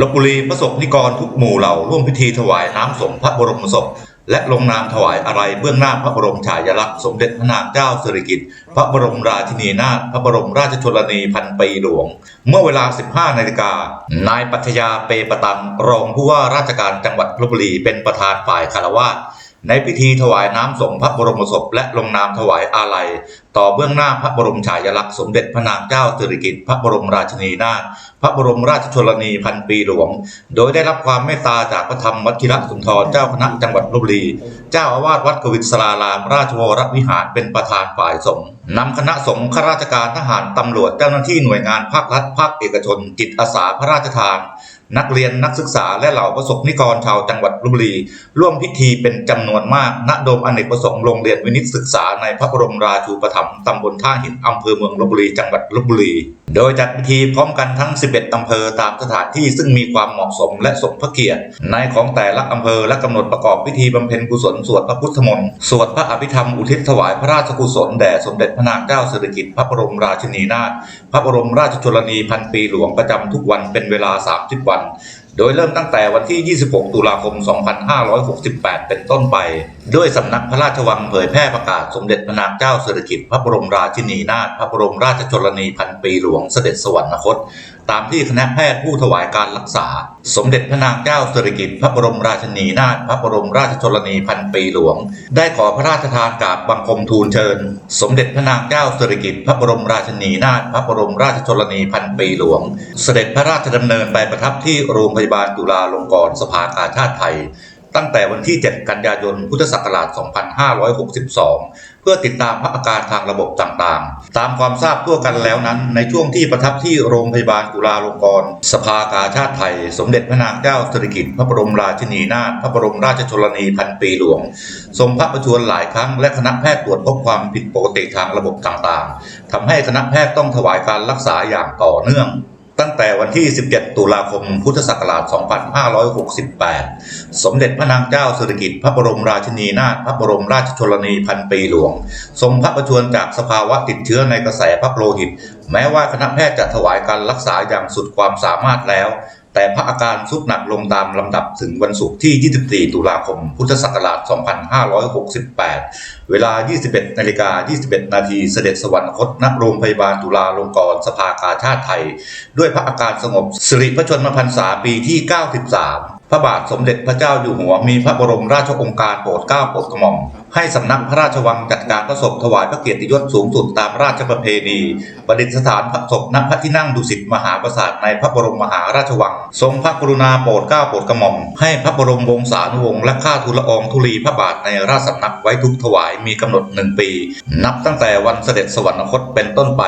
ลบบุรีประสบนิกรทุกหมู่เหล่าร่วมพิธีถวายน้ำสงพระบรมศพ และลงนามถวายอะไรเบื้องหน้าพระบรมฉายาลักษณ์สมเด็จพระนางเจ้าสิริกิติ์พระบรมราชินีนาถพระบรมราชชนนีพันปีหลวง เมื่อเวลา 15นาฬิกานายปัทยาเปปตันรองผู้ว่าราชการจังหวัดลบบุรีเป็นประธานฝ่ายคารวาส ในพิธีถวายน้ำสงพระบรมศพและลงนามถวายอาลัย ต่อเบื้องหน้าพระบรมฉายาลักษณ์สมเด็จพระนางเจ้าสิริกิติ์พระบรมราชินีนาถพระบรมราชชนนีพันปีหลวง โดยได้รับความเมตตาจากพระธรรมวชิระสุนทรเจ้าคณะจังหวัดลบบุรี เจ้าอาวาสวัดกวิศราราม ราชวรวิหารเป็นประธานฝ่ายสงฆ์นำคณะสงฆ์ข้าราชการทหารตำรวจเจ้าหน้าที่หน่วยงานภาครัฐภาคเอกชนจิตอาสาพระราชทานนักเรียนนักศึกษาและเหล่าประสบนิกรชาวจังหวัดลบบุรี ร่วมพิธีเป็นจำนวนมาก ณโดมอเนกประสงค์โรงเรียนวินิตศึกษาในพระบรมราชูปถัมภ์ตำบลท่าหินอำเภอเมืองลบบุรีจังหวัดลบบุรี โดยจัดพิธีพร้อมกันทั้ง 11อำเภอตามสถานที่ซึ่งมีความเหมาะสมและสมพระเกียรติ ในของแต่ละอำเภอและกำหนดประกอบพิธีบำเพ็ญกุศลสวดพระพุทธมนต์สวดพระอภิธรรมอุทิศถวายพระราชกุศลแด่สมเด็จพระนางเจ้าสิริกิติ์พระบรมราชินีนาถพระบรมราชชนนีพันปีหลวงประจำทุกวันเป็นเวลา 30วัน quatro. โดยเริ่มตั้งแต่วันที่ 26 ตุลาคม 2568 เป็นต้นไป ด้วยสำนักพระราชวังเผยแพร่ประกาศสมเด็จพระนางเจ้าสิริกิติ์พระบรมราชินีนาถพระบรมราชชนนีพันปีหลวงเสด็จสวรรคต ตามที่คณะแพทย์ผู้ถวายการรักษา สมเด็จพระนางเจ้าสิริกิติ์พระบรมราชินีนาถพระบรมราชชนนีพันปีหลวง ได้ขอพระราชทานกราบบังคมทูลเชิญ สมเด็จพระนางเจ้าสิริกิติ์พระบรมราชินีนาถพระบรมราชชนนีพันปีหลวง เสด็จพระราชดำเนินไปประทับที่โรงพยาบาลจุฬาลงกรณ์สภากาชาติไทย ตั้งแต่วันที่ 7 กันยายน พุทธศักราช 2562 เพื่อติดตามพระอาการทางระบบต่างๆ ตามความทราบทั่วกันแล้วนั้น ในช่วงที่ประทับที่โรงพยาบาลจุฬาลงกรณ์สภากาชาติไทย สมเด็จพระนางเจ้าสิริกิติ์พระบรมราชินีนาถพระบรมราชชนนีพันปีหลวง ทรงพระประชวรหลายครั้งและคณะแพทย์ตรวจพบความผิดปกติทางระบบต่างๆทำให้คณะแพทย์ต้องถวายการรักษาอย่างต่อเนื่อง ตั้งแต่วันที่ 17 ตุลาคม พุทธศักราช 2568 สมเด็จพระนางเจ้าสิริกิติ์พระบรมราชินีนาถพระบรมราชชนนีพันปีหลวง ทรงพระประชวรจากสภาวะติดเชื้อในกระแสพระโลหิต แม้ว่าคณะแพทย์จะถวายการรักษาอย่างสุดความสามารถแล้ว แต่พระอาการทุดหนักลงตามลำดับถึงวันศุกร์ที่ 24 ตุลาคม พุทธศักราช 2568 เวลา 21 นาฬิกา 21 นาทีเสด็จสวรรคตณโรงพยาบาลตุลาลงกรณ์สภากาชาติไทย ด้วยพระอาการสงบสิริพระชนมพรรษาปีที่ 93 พระบาทสมเด็จพระเจ้าอยู่หัวมีพระบรมราชโองการโปรดเกล้าโปรดกระหม่อมให้สำนักพระราชวังจัดการพระศพถวายพระเกียรติยศสูงสุดตามราชประเพณี ประดิษฐานพระศพณพระที่นั่งดุสิตมหาปราสาทในพระบรมมหาราชวัง ทรงพระกรุณาโปรดเกล้าโปรดกระหม่อมให้พระบรมวงศานุวงศ์และข้าทูลละอองธุลีพระบาทในราชสำนักไว้ทุกถวายมีกำหนดหนึ่งปี นับตั้งแต่วันเสด็จสวรรคตเป็นต้นไป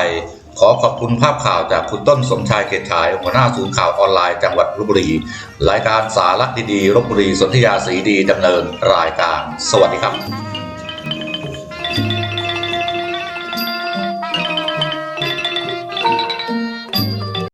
ขอขอบคุณภาพข่าวจากคุณต้นสมชายเกตชายหัวหน้าศูนย์ข่าวออนไลน์จังหวัดลบบุรี รายการสาระดีๆลบบุรีสนธยาสีดีดำเนินรายการ สวัสดีครับ